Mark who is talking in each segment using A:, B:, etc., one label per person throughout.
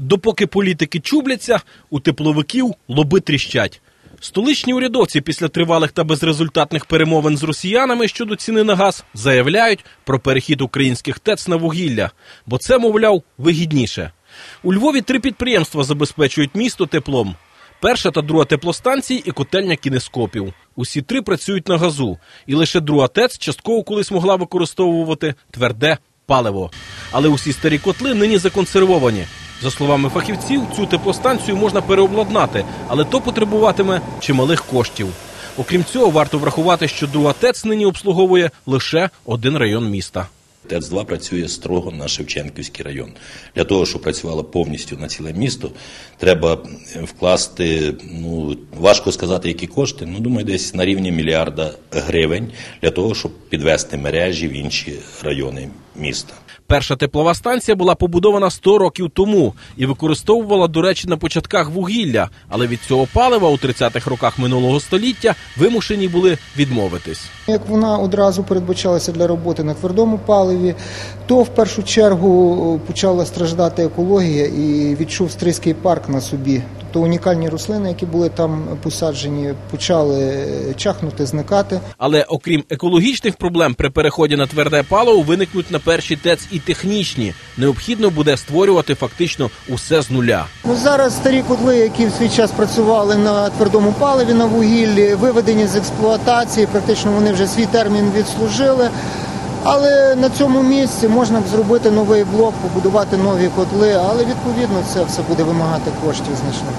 A: Допоки політики чубляться, у тепловиків лоби тріщать. Столичні урядовці після тривалих та безрезультатних перемовин з росіянами щодо ціни на газ заявляють про перехід українських ТЕЦ на вугілля, бо це, мовляв, вигідніше. У Львові три підприємства забезпечують місто теплом. Перша та друга теплостанції і котельня кінескопів. Усі три працюють на газу, і лише друга ТЕЦ частково колись могла використовувати тверде паливо. Але усі старі котли нині законсервовані. За словами фахівців, цю теплостанцію можна переобладнати, але то потребуватиме чималих коштів. Окрім цього, варто врахувати, що друга ТЕЦ нині обслуговує лише один район міста.
B: ТЕЦ-2 працює строго на Шевченківський район. Для того, щоб працювала повністю на ціле місто, треба вкласти, ну важко сказати, які кошти. Ну думаю, десь на рівні мільярда гривень для того, щоб підвести мережі в інші райони міста.
A: Перша теплова станція була побудована 100 років тому і використовувала, до речі, на початках вугілля, але від цього палива у 30-х роках минулого століття вимушені були відмовитись.
C: Як вона одразу передбачалася для роботи на твердому паливі, то в першу чергу почала страждати екологія і відчув стрийський парк на собі. Тобто унікальні рослини, які були там посаджені, почали чахнути, зникати.
A: Але окрім екологічних проблем при переході на тверде паливо виникнуть на першій ТЕЦ і технічні. Необхідно буде створювати фактично усе з нуля.
C: Ну, зараз старі котли, які в свій час працювали на твердому паливі на вугіллі, виведені з експлуатації, практично вони вже свій термін відслужили. Але на цьому місці можна б зробити новий блок, побудувати нові котли, але відповідно це все буде вимагати коштів значних.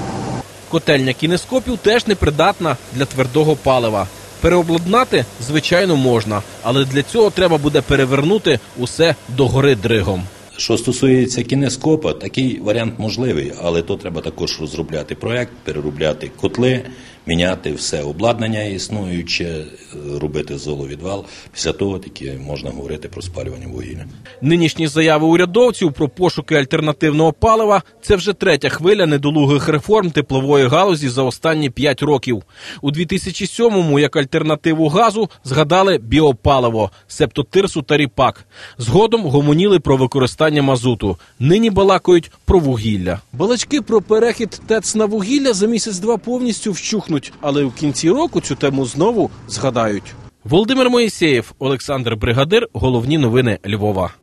A: Котельня кінескопів теж непридатна для твердого палива. Переобладнати, звичайно, можна, але для цього треба буде перевернути усе догори дригом.
B: Що стосується кінескопа, такий варіант можливий, але то треба також розробляти проект, переробляти котли, міняти все обладнання існуюче, робити золовідвал. Після того тільки можна говорити про спалювання вугілля.
A: Nинішні заяви урядовців про пошуки альтернативного палива це вже третя хвиля недолугих реформ теплової галузі за останні п'ять років. У 2007-му як альтернативу газу згадали біопаливо, септо тирсу та ріпак. Згодом гомоніли про використання мазуту. Нині балакають про вугілля. Балачки про перехід ТЕЦ на вугілля за місяць-два повністю вщухнуть, але в кінці року цю тему знову згадають. Володимир Моїсеєв, Олександр Бригадир. Головні новини Львова.